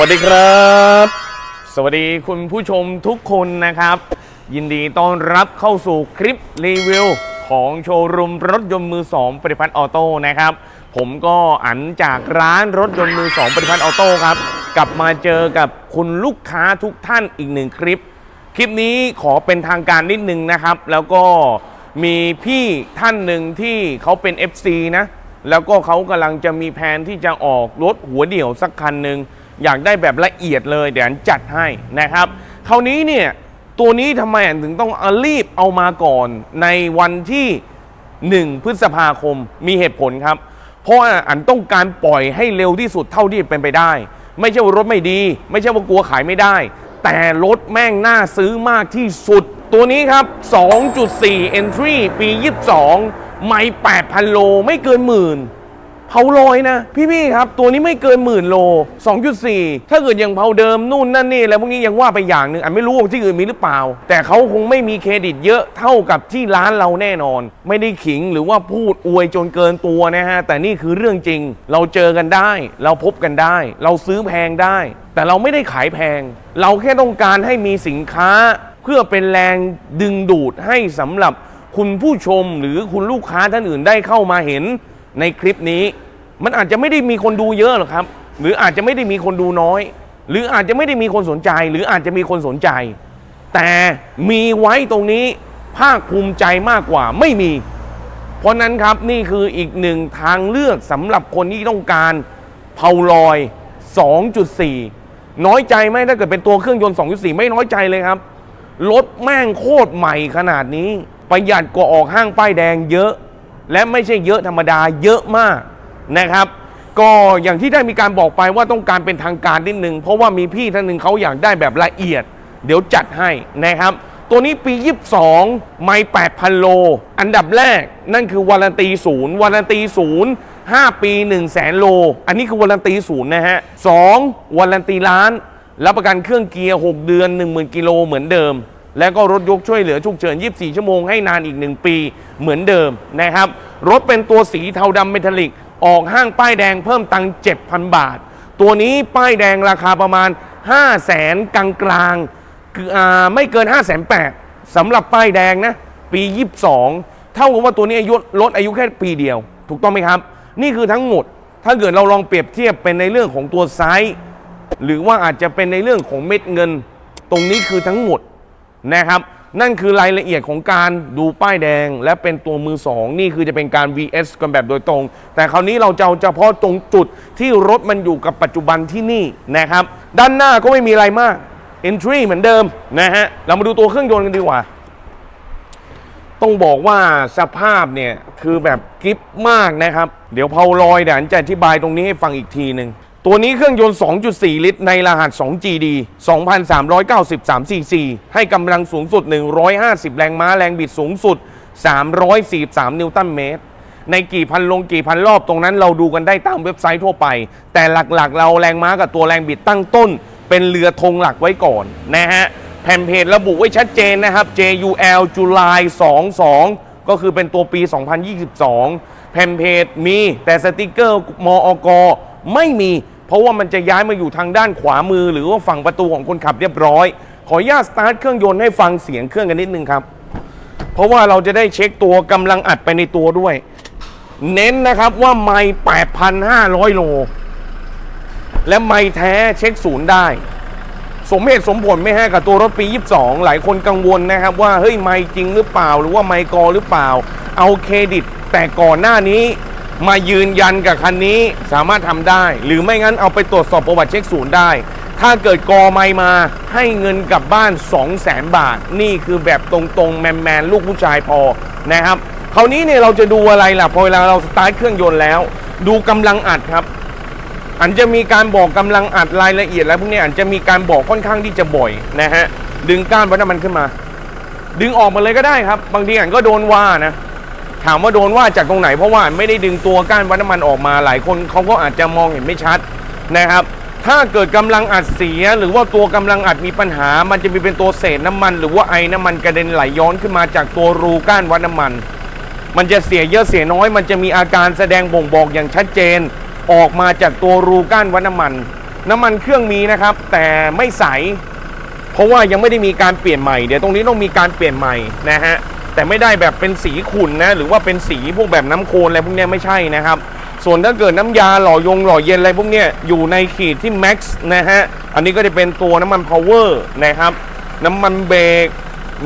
วัสดีครับ สวัสดีคุณผู้ชมทุกคนนะครับ ยินดีต้อนรับเข้าสู่คลิปรีวิวของโชว์รูมรถยนต์มือสองปฏิพัฒน์ออโต้นะครับ ผมก็อันจากร้านรถยนต์มือสองปฏิพัฒน์ออโต้ครับ กลับมาเจอกับคุณลูกค้าทุกท่านอีกหนึ่งคลิป คลิปนี้ขอเป็นทางการนิดนึงนะครับ แล้วก็มีพี่ท่านหนึ่งที่เขาเป็น FC นะแล้วก็เขากำลังจะมีแผนที่จะออกรถหัวเดี่ยวสักคันหนึ่ง อยากได้แบบละเอียดเลย เดี๋ยวอันจัดให้นะครับ คราวนี้เนี่ยตัวนี้ทำไมอันถึงต้องเอารีบเอามาก่อนในวันที่ 1 พฤษภาคมมีเหตุผลครับ เพราะว่าอันต้องการปล่อยให้เร็วที่สุดเท่าที่เป็นไปได้ ไม่ใช่ว่ารถไม่ดี ไม่ใช่ว่ากลัวขายไม่ได้ แต่รถแม่งน่าซื้อมากที่สุด ตัวนี้ครับ 2.4 entry ปี 22 ไม่ 8,000 โลไม่เกินหมื่น เผาลอยนะ พี่ๆครับ ตัวนี้ไม่เกินหมื่นโล 2.4 ถ้าเกิดอย่างเผาเดิมนู่นนั่นนี่แล้วพวกนี้ยังว่าไปอย่างหนึ่งอันไม่รู้ว่าที่อื่นมีหรือเปล่า แต่เขาคงไม่มีเครดิตเยอะเท่ากับที่ร้านเราแน่นอน ไม่ได้ขิงหรือว่าพูดอวยจนเกินตัวนะฮะแต่นี่คือเรื่องจริง เราเจอกันได้ เราพบกันได้ เราซื้อแพงได้ แต่เราไม่ได้ขายแพง เราแค่ต้องการให้มีสินค้า เพื่อเป็นแรงดึงดูดให้สำหรับคุณผู้ชมหรือคุณลูกค้าท่านอื่นได้เข้ามาเห็น ในคลิปนี้ มันอาจจะไม่ได้มีคนดูเยอะหรอกครับ หรืออาจจะไม่ได้มีคนดูน้อย หรืออาจจะไม่ได้มีคนสนใจ หรืออาจจะมีคนสนใจ แต่มีไว้ตรงนี้ภาคภูมิใจมากกว่าไม่มี เพราะนั้นครับนี่คืออีกหนึ่งทางเลือกสำหรับคนที่ต้องการเผาลอย 2.4 น้อยใจไหมถ้าเกิดเป็นตัวเครื่องยนต์ 2.4 ไม่น้อยใจเลยครับรถแม่งโคตรใหม่ขนาดนี้ ประหยัดกว่าออกห้างป้ายแดงเยอะ และไม่ใช่เยอะธรรมดาเยอะมากนะครับ ก็อย่างที่ได้มีการบอกไปว่าต้องการเป็นทางการนิดนึง เพราะว่ามีพี่ท่านหนึ่งเขาอยากได้แบบละเอียด เดี๋ยวจัดให้นะครับ ตัวนี้ปี 22 ไม่ 8,000 โล อันดับแรกนั่นคือวารันตีศูนย์วารันตีศูนย์5 ปี 1 0 0 0 0แสนโล อันนี้คือวารันตีศูนย์นะฮะ2วารันตีล้าน รับประกันเครื่องเกียร์ 6 เดือน 10,000 กิโลเหมือนเดิม แล้วก็รถยกช่วยเหลือฉุกเฉิน 24 ชั่วโมงให้นานอีก 1 ปีเหมือนเดิมนะครับ รถเป็นตัวสีเทาดำเมทัลลิก ออกห้างป้ายแดงเพิ่มตังค์7,000 บาท ตัวนี้ป้ายแดงราคาประมาณ 5 0 0แสนกลางกลางๆคือไม่เกิน 5 8 0 0 0สำหรับป้ายแดงนะ ปี 22 เท่ากับว่าตัวนี้อายุลดอายุแค่ปีเดียว ถูกต้องไหมครับ นี่คือทั้งหมด ถ้าเกิดเราลองเปรียบเทียบเป็นในเรื่องของตัวไซส์หรือว่าอาจจะเป็นในเรื่องของเม็ดเงิน ตรงนี้คือทั้งหมด นะครับ นั่นคือรายละเอียดของการดูป้ายแดงและเป็นตัวมือสองนี่คือจะเป็นการ VS กันแบบโดยตรง แต่คราวนี้เราจะเอาเฉพาะตรงจุดที่รถมันอยู่กับปัจจุบันที่นี่นะครับ ด้านหน้าก็ไม่มีอะไรมาก Entry เหมือนเดิมนะฮะ เรามาดูตัวเครื่องยนต์กันดีกว่า ต้องบอกว่าสภาพเนี่ยคือแบบกริปมากนะครับ เดี๋ยวเพาลอยเดี๋ยวอันจะอธิบายตรงนี้ให้ฟังอีกทีหนึ่ง ตัวนี้เครื่องยนต์ 2.4 ลิตร ในรหัส 2GD 2,393 cc ให้กำลังสูงสุด 150 แรงม้าแรงบิดสูงสุด 343 นิวตันเมตร ในกี่พันลงกี่พันรอบตรงนั้นเราดูกันได้ตามเว็บไซต์ทั่วไป แต่หลักๆ เราแรงม้ากับตัวแรงบิดตั้งต้น เป็นเรือธงหลักไว้ก่อนนะฮะ แผ่นเพจระบุไว้ชัดเจนนะครับ JUL จุลาย22 ก็คือเป็นตัวปี 2022 แผ่นเพจมีแต่สติกเกอร์มอกไม่มี เพราะว่ามันจะย้ายมาอยู่ทางด้านขวามือ หรือว่าฝั่งประตูของคนขับเรียบร้อย ขออนุญาตสตาร์ทเครื่องยนต์ให้ฟังเสียงเครื่องกันนิดนึงครับ เพราะว่าเราจะได้เช็คตัวกำลังอัดไปในตัวด้วย เน้นนะครับว่าไม่8,500 โล และไม่แท้เช็คศูนย์ได้ สมเหตุสมผลไม่ฮะกับตัวรถปี 22 หลายคนกังวลนะครับ ว่าเฮ้ยไม่จริงหรือเปล่า หรือว่าไม่กอหรือเปล่า เอาเครดิตแต่ก่อนหน้านี้ มายืนยันกับคันนี้สามารถทำได้ หรือไม่งั้นเอาไปตรวจสอบประวัติเช็คศูนย์ได้ ถ้าเกิดกอไม่มาให้เงินกลับบ้าน 2 0 0แสนบาท นี่คือแบบตรงๆ แมนๆลูกผู้ชายพอนะครับคราวนี้เนี่ยเราจะดูอะไรล่ะพอเวลาเราสตาร์ทเครื่องยนต์แล้ว ดูกำลังอัดครับอันจะมีการบอกกำลังอัดรายละเอียดแล้วพวกนี้อันจะมีการบอกค่อนข้างที่จะบ่อยนะฮะดึงก้านวัดน้ำมันขึ้นมา ดึงออกมาเลยก็ได้ครับ บางทีอันก็โดนว่านะ ถามว่าโดนว่าจากตรงไหน เพราะว่าไม่ได้ดึงตัวก้านวัดน้ำมันออกมาหลายคนเขาก็อาจจะมองเห็นไม่ชัดนะครับ ถ้าเกิดกำลังอัดเสีย หรือว่าตัวกำลังอัดมีปัญหา มันจะมีเป็นตัวเศษน้ำมัน หรือว่าไอ้น้ำมันกระเด็นไหลย้อนขึ้นมาจากตัวรูก้านวัดน้ำมัน มันจะเสียเยอะเสียน้อย มันจะมีอาการแสดงบ่งบอกอย่างชัดเจน ออกมาจากตัวรูก้านวัดน้ำมัน น้ำมันเครื่องมีนะครับ แต่ไม่ใส เพราะว่ายังไม่ได้มีการเปลี่ยนใหม่เดี๋ยวตรงนี้ต้องมีการเปลี่ยนใหม่นะฮะ แต่ไม่ได้แบบเป็นสีขุ่นนะหรือว่าเป็นสีพวกแบบน้ำโคลนอะไรพวกนี้ไม่ใช่นะครับ ส่วนถ้าเกิดน้ำยาหล่อยงหล่อเย็นอะไรพวกนี้อยู่ในขีดที่ max นะฮะอันนี้ก็จะเป็นตัวน้ำมัน power นะครับน้ำมันเบรก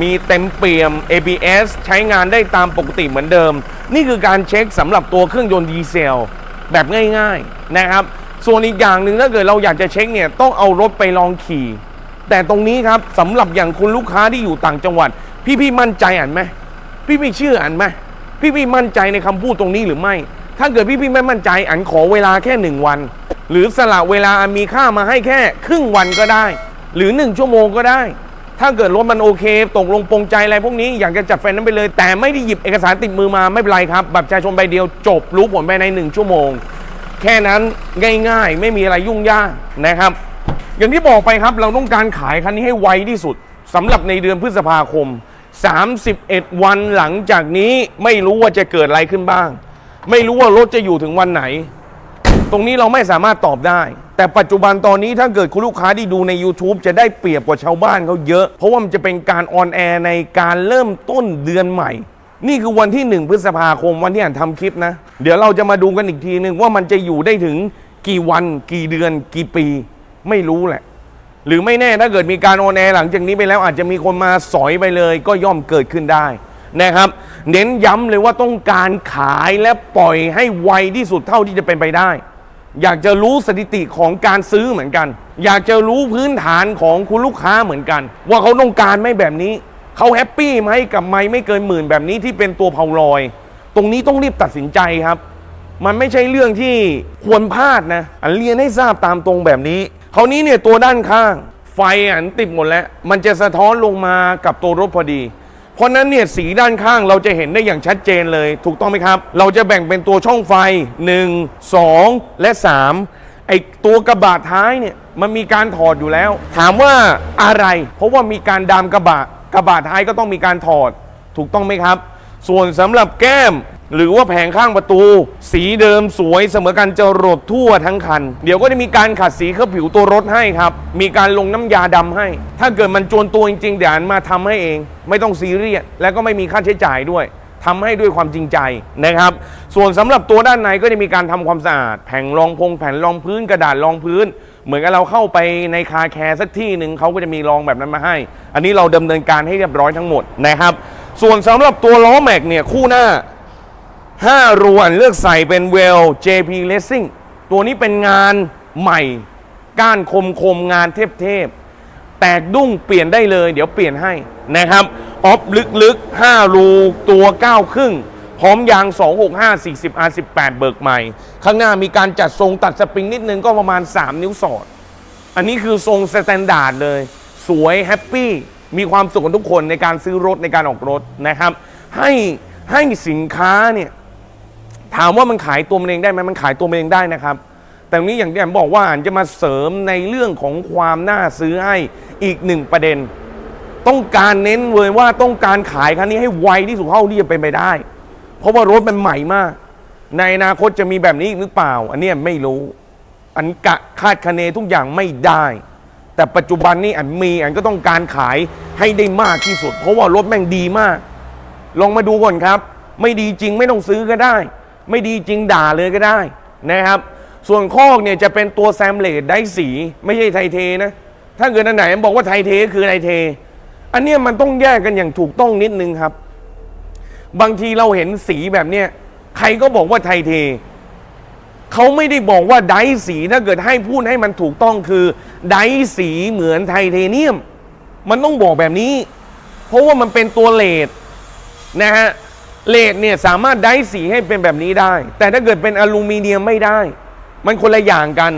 มีเต็มเปี่ยม ABS ใช้งานได้ตามปกติเหมือนเดิม นี่คือการเช็คสำหรับตัวเครื่องยนต์ดีเซล แบบง่ายๆนะครับ ส่วนอีกอย่างหนึ่งถ้าเกิดเราอยากจะเช็คเนี่ยต้องเอารถไปลองขี่ แต่ตรงนี้ครับสำหรับอย่างคุณลูกค้าที่อยู่ต่างจังหวัด พี่พี่ๆมั่นใจอ่านไหม พี่พี่เชื่ออ่านไหมพี่พี่มั่นใจในคำพูดตรงนี้หรือไม่ ถ้าเกิดพี่พี่ไม่มั่นใจอันขอเวลาแค่หนึ่งวัน หรือสละเวลามีค่ามาให้แค่ครึ่งวันก็ได้ หรือหนึ่งชั่วโมงก็ได้ ถ้าเกิดรถมันโอเค ตกลงปรงใจอะไรพวกนี้อยากจะจัดไฟนนั้นไปเลย แต่ไม่ได้หยิบเอกสารติดมือมาไม่เป็นไรครับบัตรประชาชนใบเดียวจบรู้ผลภายในหนึ่งชั่วโมง แค่นั้นง่ายๆ ไม่มีอะไรยุ่งยากนะครับ อย่างที่บอกไปครับเราต้องการขายคันนี้ให้ไวที่สุดสำหรับในเดือนพฤษภาคม 31 วันหลังจากนี้ไม่รู้ว่าจะเกิดอะไรขึ้นบ้าง ไม่รู้ว่ารถจะอยู่ถึงวันไหน ตรงนี้เราไม่สามารถตอบได้ แต่ปัจจุบันตอนนี้ถ้าเกิดคุณลูกค้าที่ดูใน YouTube จะได้เปรียบกว่าชาวบ้านเขาเยอะ เพราะว่ามันจะเป็นการออนแอร์ในการเริ่มต้นเดือนใหม่ นี่คือวันที่ 1 พฤษภาคมวันที่อ่านทำคลิปนะ เดี๋ยวเราจะมาดูกันอีกทีนึงว่ามันจะอยู่ได้ถึงกี่วัน กี่เดือน กี่ปี ไม่รู้แหละ หรือไม่แน่ถ้าเกิดมีการออนแอร์หลังจากนี้ไปแล้วอาจจะมีคนมาสอยไปเลย ก็ย่อมเกิดขึ้นได้นะครับ เน้นย้ำเลยว่าต้องการขายและปล่อยให้ไวที่สุดเท่าที่จะเป็นไปได้ อยากจะรู้สถิติของการซื้อเหมือนกัน อยากจะรู้พื้นฐานของคุณลูกค้าเหมือนกัน ว่าเขาต้องการไหมแบบนี้เขาแฮปปี้ไหมกับไม่ไม่เกินหมื่นแบบนี้ที่เป็นตัวเผาลอย ตรงนี้ต้องรีบตัดสินใจครับ มันไม่ใช่เรื่องที่ควรพลาดนะอันเรียนให้ทราบตามตรงแบบนี้ คราวนี้เนี่ยตัวด้านข้าง ไฟอันติดหมดแล้ว มันจะสะท้อนลงมากับตัวรถพอดี เพราะนั้นเนี่ยสีด้านข้างเราจะเห็นได้อย่างชัดเจนเลย ถูกต้องไหมครับ เราจะแบ่งเป็นตัวช่องไฟ 1 2 และ 3 ไอตัวกระบะท้ายเนี่ยมันมีการถอดอยู่แล้ว ถามว่าอะไร เพราะว่ามีการดามกระบะกระบะท้ายก็ต้องมีการถอด ถูกต้องไหมครับ ส่วนสำหรับแก้ม หรือว่าแผงข้างประตู สีเดิมสวยเสมอกันจะรดทั่วทั้งคัน เดี๋ยวก็จะมีการขัดสีเคลือบผิวตัวรถให้ครับ มีการลงน้ำยาดำให้ ถ้าเกิดมันจวนตัวจริงๆเดี๋ยวมาทำให้เอง ไม่ต้องซีเรียสและก็ไม่มีค่าใช้จ่ายด้วยทำให้ด้วยความจริงใจนะครับ ส่วนสำหรับตัวด้านในก็จะมีการทำความสะอาด แผ่นรองพงแผ่นรองพื้นกระดาษรองพื้น เหมือนกับเราเข้าไปในคาแคร์สักที่หนึ่งเขาก็จะมีรองแบบนั้นมาให้ อันนี้เราดำเนินการให้เรียบร้อยทั้งหมดนะครับ ส่วนสำหรับตัวล้อแม็กเนี่ยคู่หน้า 5 รวนเลือกใส่เป็นเวล JP Racing ตัวนี้เป็นงานใหม่ ก้านคมคมงานเทพเทพๆแตกดุ้งเปลี่ยนได้เลย เดี๋ยวเปลี่ยนให้นะครับ ออฟลึกๆ 5 รูตัว 9 ครึ่ง พร้อมยาง 265 40 R18 เบิกใหม่ ข้างหน้ามีการจัดทรงตัดสปริงนิดนึงก็ประมาณ 3 นิ้วสอด อันนี้คือทรงสแตนดาร์ดเลย สวยแฮปปี้ มีความสุขกันทุกคนในการซื้อรถในการออกรถนะครับ ให้ให้สินค้าเนี่ย ถามว่ามันขายตัวมันเองได้ไหมมันขายตัวมันเองได้นะครับ แต่นี้อย่างที่ผมบอกว่าจะมาเสริมในเรื่องของความน่าซื้อให้อีกหนึ่งประเด็น ต้องการเน้นเลยว่าต้องการขายคันนี้ให้ไวที่สุดเท่าที่จะเป็นไปได้ เพราะว่ารถมันใหม่มาก ในอนาคตจะมีแบบนี้อีกหรือเปล่า อันนี้ไม่รู้ อันกะคาดคะเนทุกอย่างไม่ได้ แต่ปัจจุบันนี้อันมีอันก็ต้องการขายให้ได้มากที่สุด เพราะว่ารถแม่งดีมาก ลองมาดูก่อนครับ ไม่ดีจริงไม่ต้องซื้อก็ได้ ไม่ดีจริงด่าเลยก็ได้นะครับ ส่วนคอกเนี่ยจะเป็นตัวแซมเลดได้สีไม่ใช่ไทเทนะ ถ้าเกิดอันไหนบอกว่าไทเทคือไทเท อันเนี้ยมันต้องแยกกันอย่างถูกต้องนิดนึงครับ บางทีเราเห็นสีแบบเนี้ยใครก็บอกว่าไทเทเขาไม่ได้บอกว่าไดสีถ้าเกิดให้พูดให้มันถูกต้องคือไดสีเหมือนไทเทเนียม มันต้องบอกแบบนี้ เพราะว่ามันเป็นตัวเลดนะฮะ เลดเนี่ยสามารถไดซ์สีให้เป็นแบบนี้ได้ แต่ถ้าเกิดเป็นอลูมิเนียมไม่ได้ มันคนละอย่างกัน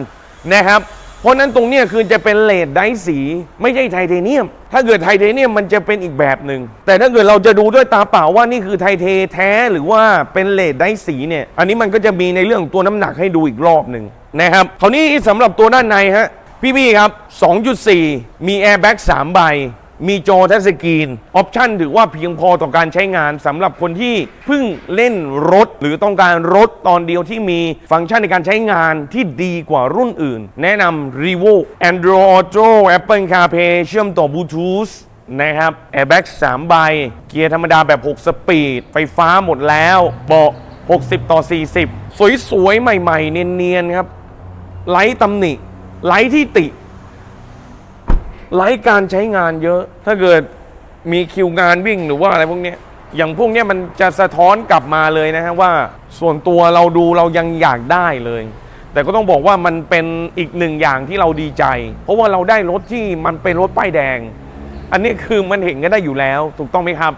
นะครับ เพราะนั้นตรงนี้คือจะเป็นเลดไดซ์สี ไม่ใช่ไทเทเนียม ถ้าเกิดไทเทเนียมมันจะเป็นอีกแบบหนึ่งแต่ถ้าเกิดเราจะดูด้วยตาเปล่าว่านี่คือไทเทแท้หรือว่าเป็นเลดไดซ์สีเนี่ยอันนี้มันก็จะมีในเรื่องตัวน้ำหนักให้ดูอีกรอบหนึ่งนะครับคราวนี้สำหรับตัวด้านในฮะพี่ๆครับ 2.4 มีแอร์แบ็ก3ใบ มีจอทัชสกรีน ออปชันถือว่าเพียงพอต่อการใช้งานสำหรับคนที่เพิ่งเล่นรถ หรือต้องการรถตอนเดียวที่มีฟังก์ชันในการใช้งานที่ดีกว่ารุ่นอื่น แนะนำ r e v o Android Auto Apple CarPlay เชื่อมต่อบลูทูธนะครับ Airbag 3ใบ เกียร์ธรรมดาแบบ 6 สปีด ไฟฟ้าหมดแล้วเบาะ60 ต่อ 40 สวยๆ ใหม่ๆ เนียนๆ ครับ ไร้ตำหนิ ไร้ที่ติ ไร้การใช้งานเยอะ ถ้าเกิดมีคิวงานวิ่งหรือว่าอะไรพวกนี้อย่างพวกนี้มันจะสะท้อนกลับมาเลยนะฮะว่าส่วนตัวเราดูเรายังอยากได้เลย แต่ก็ต้องบอกว่ามันเป็นอีกหนึ่งอย่างที่เราดีใจ เพราะว่าเราได้รถที่มันเป็นรถป้ายแดง อันนี้คือมันเห็นกันได้อยู่แล้ว ถูกต้องไหมครับ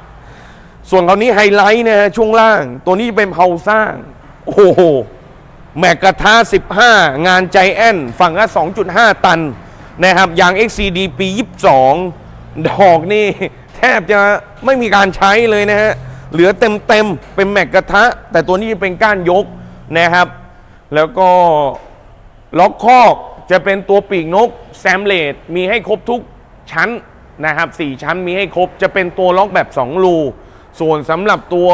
ส่วนคราวนี้ไฮไลท์นะฮะช่วงล่าง ตัวนี้เป็นเพาสร้างโอ้โหแมกกระทะ15 งานใจแอนฝั่งละ2.5 ตัน นะครับยาง XCD ปี 22 ดอกนี่แทบจะไม่มีการใช้เลยนะฮะ เหลือเต็มเต็มเป็นแม็กกระทะ แต่ตัวนี้เป็นก้านยกนะครับ แล้วก็ล็อกคอกจะเป็นตัวปีกนกแซมเลดมีให้ครบทุกชั้นนะครับ4ชั้นมีให้ครบจะเป็นตัวล็อกแบบ 2 รูส่วนสำหรับตัว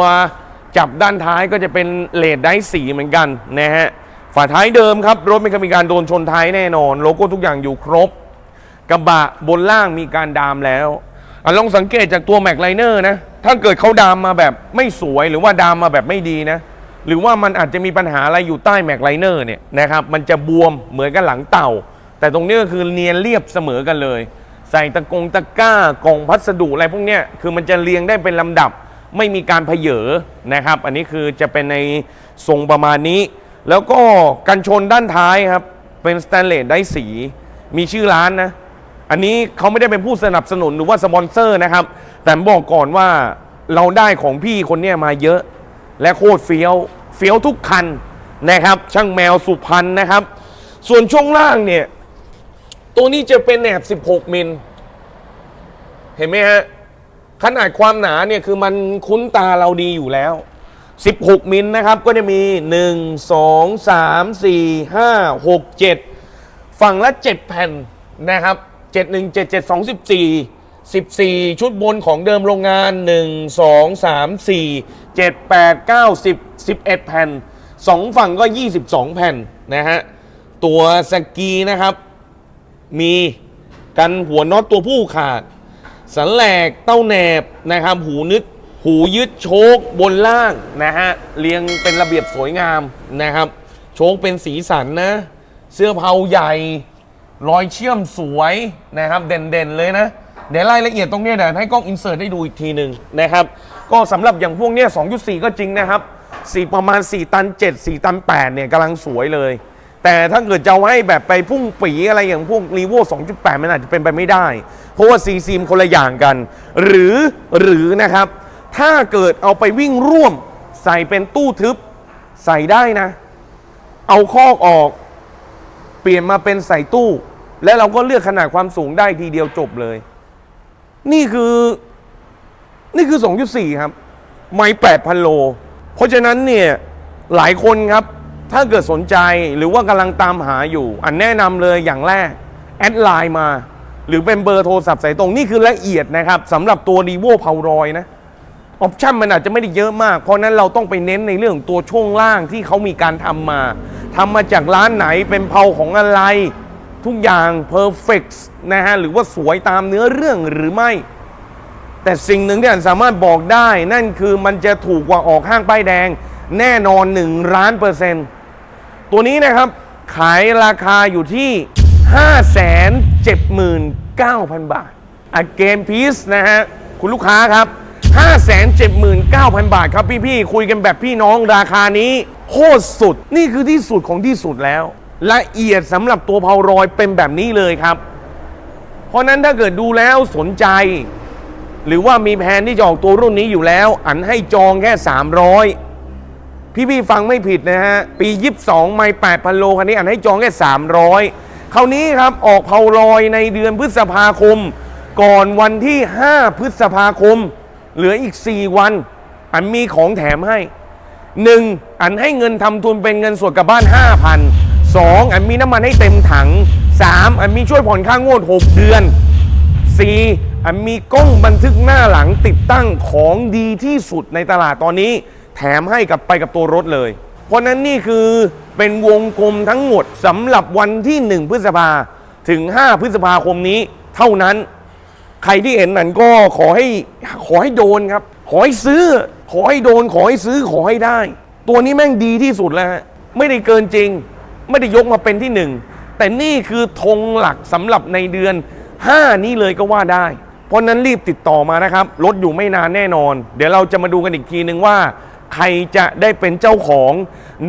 จับด้านท้ายก็จะเป็นเลดได้สีเหมือนกันนะฮะ ฝาท้ายเดิมครับ รถไม่เคยมีการโดนชนท้ายแน่นอน โลโก้ทุกอย่างอยู่ครบ กระบะบนล่างมีการดามแล้วอลองสังเกตจากตัวแม็กไลเนอร์นะ ถ้าเกิดเขาดามมาแบบไม่สวยหรือว่าดามมาแบบไม่ดีนะ หรือว่ามันอาจจะมีปัญหาอะไรอยู่ใต้แม็กไลเนอร์เนี่ยนะครับ มันจะบวมเหมือนกับหลังเต่า แต่ตรงนี้ก็คือเนียนเรียบเสมอกันเลย ใส่ตะกงตะกร้ากล่องพัสดุอะไรพวกเนี้ยคือมันจะเรียงได้เป็นลำดับ ไม่มีการเพเยอนะครับ อันนี้คือจะเป็นในทรงประมาณนี้ แล้วก็กันชนด้านท้ายครับ เป็นสแตนเลสได้สี มีชื่อร้านนะ อันนี้เขาไม่ได้เป็นผู้สนับสนุนหรือว่าสปอนเซอร์นะครับ แต่บอกก่อนว่าเราได้ของพี่คนนี้มาเยอะ และโคตรเฟี้ยว เฟี้ยวทุกคันนะครับ ช่างแมวสุพรรณนะครับ ส่วนช่วงล่างเนี่ย ตัวนี้จะเป็นแหนบ 16 มิล เห็นไหมฮะ ขนาดความหนาเนี่ยคือมันคุ้นตาเราดีอยู่แล้ว 16 มิลนะครับ ก็จะมี 1 2 3 4 5 6 7 ฝั่งละ 7 แผ่นนะครับ 7 1 7 7 2 14 14 ชุดบนของเดิมโรงงาน 1 2 3 4 7 8 9 10 11 แผ่น 2 ฝั่งก็ 22 แผ่นนะฮะ ตัวสกีนะครับ มีกันหัวน็อตตัวผู้ขาด สันแหลกเต้าแหนบนะครับ หูนึด หูยึดโชคบนล่างนะฮะเรียงเป็นระเบียบสวยงามนะครับ โชคเป็นสีสันนะ เสื้อเผาใหญ่ รอยเชื่อมสวยนะครับเด่นๆเลยนะ เดี๋ยวรายละเอียดตรงนี้เดี๋ยวให้กล้องอินเสิร์ตได้ดูอีกทีหนึ่งนะครับ ก็สำหรับอย่างพวกเนี้ย2.4 ก็จริงนะครับ4ประมาณ 4 ตัน 7 4 ตัน 8 เนี่ยกำลังสวยเลย แต่ถ้าเกิดจะให้แบบไปพุ่งปีอะไรอย่างพวกรีโว2.8 มันอาจจะเป็นไปไม่ได้ เพราะว่าซีซีมคนละอย่างกัน หรือหรือนะครับ ถ้าเกิดเอาไปวิ่งร่วม ใส่เป็นตู้ทึบ ใส่ได้นะ เอาคอกออก เปลี่ยนมาเป็นใส่ตู้ และเราก็เลือกขนาดความสูงได้ทีเดียวจบเลย นี่คือ นี่คือ 2.4 ครับ ไม่ 8,000 โล เพราะฉะนั้นเนี่ยหลายคนครับ ถ้าเกิดสนใจหรือว่ากำลังตามหาอยู่ อันแนะนำเลยอย่างแรก แอดไลน์มา หรือเป็นเบอร์โทรศัพท์สายตรงนี่คือละเอียดนะครับสำหรับตัว r ีโวเพารอยนะ ออปชั่นมันอาจจะไม่ได้เยอะมาก เพราะนั้นเราต้องไปเน้นในเรื่องตัวช่วงล่างที่เขามีการทำมาทำมาจากร้านไหนเป็นเพาของอะไร ทุกอย่างเพอร์เฟกนะฮะหรือว่าสวยตามเนื้อเรื่องหรือไม่ แต่สิ่งหนึ่งที่อันสามารถบอกได้ นั่นคือมันจะถูกกว่าออกห้างป้ายแดง แน่นอน1ล้านเปอร์เซ็นต์ตัวนี้นะครับขายราคาอยู่ที่ 579,000 บาทอเกนพีซนะฮะคุณลูกค้าครับ 579,000 บาทครับพี่ๆ คุยกันแบบพี่น้องราคานี้โคตรสุด นี่คือที่สุดของที่สุดแล้ว ละเอียดสำหรับตัวเพารอยเป็นแบบนี้เลยครับ เพราะนั้นถ้าเกิดดูแล้วสนใจ หรือว่ามีแผนที่จะออกตัวรุ่นนี้อยู่แล้ว อันให้จองแค่ 300พี่พี่ๆฟังไม่ผิดนะฮะ ปี 22 ไม่ 8,000 โล คันนี้อันให้จองแค่ 300 คราวนี้ครับ ออกเผาลอยในเดือนพฤษภาคม ก่อนวันที่ 5 พฤษภาคม เหลืออีก 4 วัน อันมีของแถมให้ 1. อันให้เงินทำทุนเป็นเงินสดกลับบ้าน 5,000 2. อันมีน้ำมันให้เต็มถัง 3. อันมีช่วยผ่อนค่างวด 6 เดือน 4อะมีกล้องบันทึกหน้าหลังติดตั้งของดีที่สุดในตลาดตอนนี้ แถมให้กับไปกับตัวรถเลย เพราะนั้นนี่คือเป็นวงกลมทั้งหมดสำหรับวันที่ 1 พฤษภาถึง 5 พฤษภาคมนี้เท่านั้น ใครที่เห็นนั้นก็ขอให้ขอให้โดนครับ ขอให้ซื้อ ขอให้โดน ขอให้ซื้อขอให้ได้ ตัวนี้แม่งดีที่สุดแล้วฮะไม่ได้เกินจริง ไม่ได้ยกมาเป็นที่หนึ่งแต่นี่คือธงหลักสำหรับในเดือน 5 นี้เลยก็ว่าได้ เพราะนั้นรีบติดต่อมานะครับรถอยู่ไม่นานแน่นอน เดี๋ยวเราจะมาดูกันอีกทีนึงว่า ใครจะได้เป็นเจ้าของ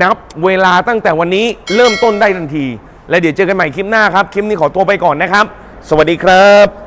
นับเวลาตั้งแต่วันนี้เริ่มต้นได้ทันที และเดี๋ยวเจอกันใหม่คลิปหน้าครับ คลิปนี้ขอตัวไปก่อนนะครับ สวัสดีครับ